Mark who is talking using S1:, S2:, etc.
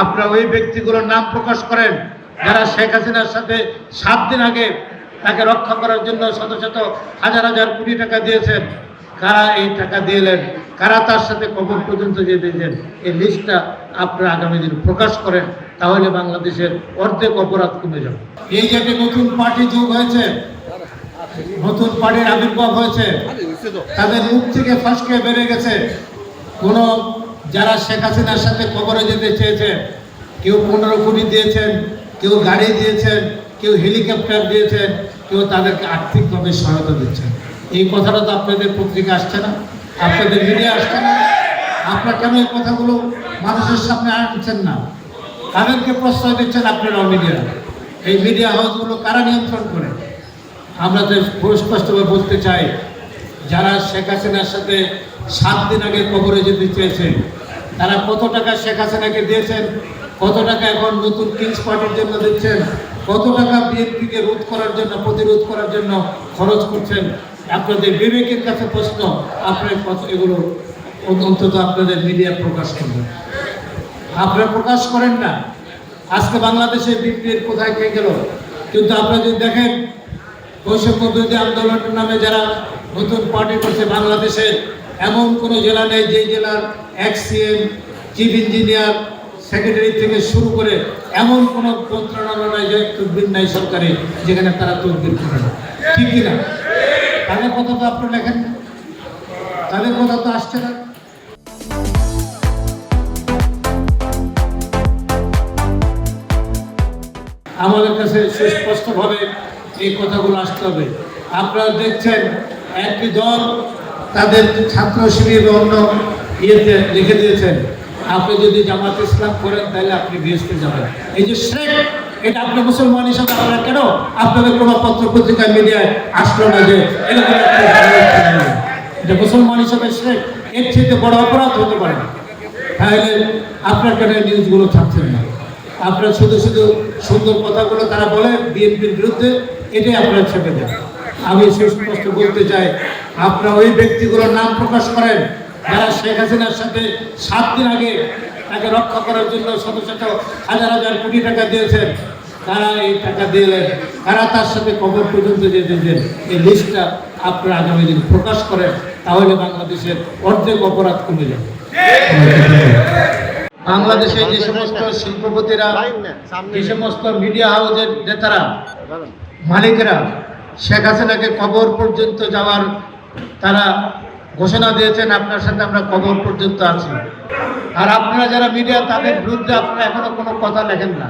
S1: আপনারা ওই ব্যক্তিগুলোর নাম প্রকাশ করেন, যারা শেখ হাসিনার সাথে সাত দিন আগে তাকে রক্ষা করার জন্য শত শত হাজার হাজার কোটি টাকা দিয়েছেন, কারা এই টাকা দিলেন কারা তার সাথে কবর পর্যন্ত যে দিয়েছেন? এই লিস্টটা আপনারা আগামী দিন প্রকাশ করেন, তাহলে বাংলাদেশের অর্ধেক অপরাধ কমে যাবে। এই যে নতুন পার্টি যোগ হয়েছে, নতুন পার্টির আবির্ভাব হয়েছে, তাদের মুখ থেকে ফসকে বেড়ে গেছে। কোন যারা শেখ হাসিনার সাথে কবরে যেতে চেয়েছেন, কেউ পনেরো কোটি দিয়েছেন, কেউ গাড়ি দিয়েছেন, কেউ হেলিকপ্টার দিয়েছেন, কেউ তাদেরকে আর্থিকভাবে সহায়তা দিচ্ছেন। এই কথাটা তো আপনাদের পত্রিকা আসছে না, আপনাদের মিডিয়া আসছে না। আপনারা কেন এই কথাগুলো মানুষের সামনে আনছেন না? তাদেরকে প্রশ্রয় দিচ্ছেন আপনারা মিডিয়া এই মিডিয়া হাউসগুলো কারা নিয়ন্ত্রণ করে? আমরা তো স্পষ্টভাবে বলতে চাই যারা শেখ হাসিনার সাথে সাত দিন আগে কবরে যেতে চেয়েছেন, তারা কত টাকা শেখ হাসিনাকে দিয়েছেন, কত টাকা এখন নতুন কিংস পার্টির জন্য দিচ্ছেন, কত টাকা বিএনপিকে রোধ করার জন্য, প্রতিরোধ করার জন্য খরচ করছেন? আপনাদের বিবেকের কাছে প্রশ্ন, আপনার এগুলো অন্তত আপনাদের মিডিয়া প্রকাশ করবেন আপনারা প্রকাশ করেন না। আজকে বাংলাদেশে বিপিএর কোথায় কে গেল? কিন্তু আপনারা যদি দেখেন, বৈষম্য বিরোধী আন্দোলনের নামে যারা নতুন পার্টি করছে বাংলাদেশে। এমন কোনো জেলা নেই যে জেলার ex CM chief engineer secretary থেকে শুরু করে এমন কোনো মন্ত্রণালয় যে তদবির নাই সরকারি, যেখানে তারা তদবির করে না। ঠিক কিনা? তাদের কথা তো আপনি লেখেন তাদের কথা তো আসছে না। আমাদের কাছে সুস্পষ্টভাবে এই কথাগুলো আসতে হবে। আপনারা দেখছেন একটি দল তাদের ছাত্র শিবির অন্য ইয়েতে লিখে দিয়েছেন, আপনি যদি জামাত ইসলাম করেন তাহলে আপনি বিএসপি যাবেন। এই যে শেখ এটা আপনি মুসলমান হিসাবে আপনারা কেন আপনাদের কোনো পত্র পত্রিকা মিডিয়ায় আসলো না যে এরকম। এটা মুসলমান হিসাবে শেখ এর চেয়ে বড় অপরাধ হতে পারে। তাহলে আপনার কেন নিউজগুলো থাকছেন না? আপনারা শুধু শুধু সুন্দর কথাগুলো তারা বলে, বিএনপির বিরুদ্ধে, এটাই আপনারা ছেপে দেন। আমি সুস্পষ্ট বলতে চাই, আপনারা ওই ব্যক্তিগুলোর নাম প্রকাশ করেন। যারা শেখ হাসিনার সাথে সাত দিন আগে তাকে রক্ষা করার জন্য শত শত হাজার হাজার কোটি টাকা দিয়েছেন, তারা এই টাকা দিলেন, তারা তার সাথে কবর পর্যন্ত যে দিয়েছেন এই লিস্টটা আপনারা আগামী দিন প্রকাশ করেন, তাহলে বাংলাদেশের অর্ধেক অপরাধ কমে যাবে। বাংলাদেশে যে সমস্ত শিল্পপতিরা, যে সমস্ত মিডিয়া হাউসের নেতারা, মালিকরা শেখ হাসিনাকে কবর পর্যন্ত যাওয়ার তারা ঘোষণা দিয়েছেন, আপনার সাথে আমরা কবর পর্যন্ত আছি। আর আপনারা যারা মিডিয়া, তাদের বিরুদ্ধে আপনারা এখনও কোনো কথা লেখেন না।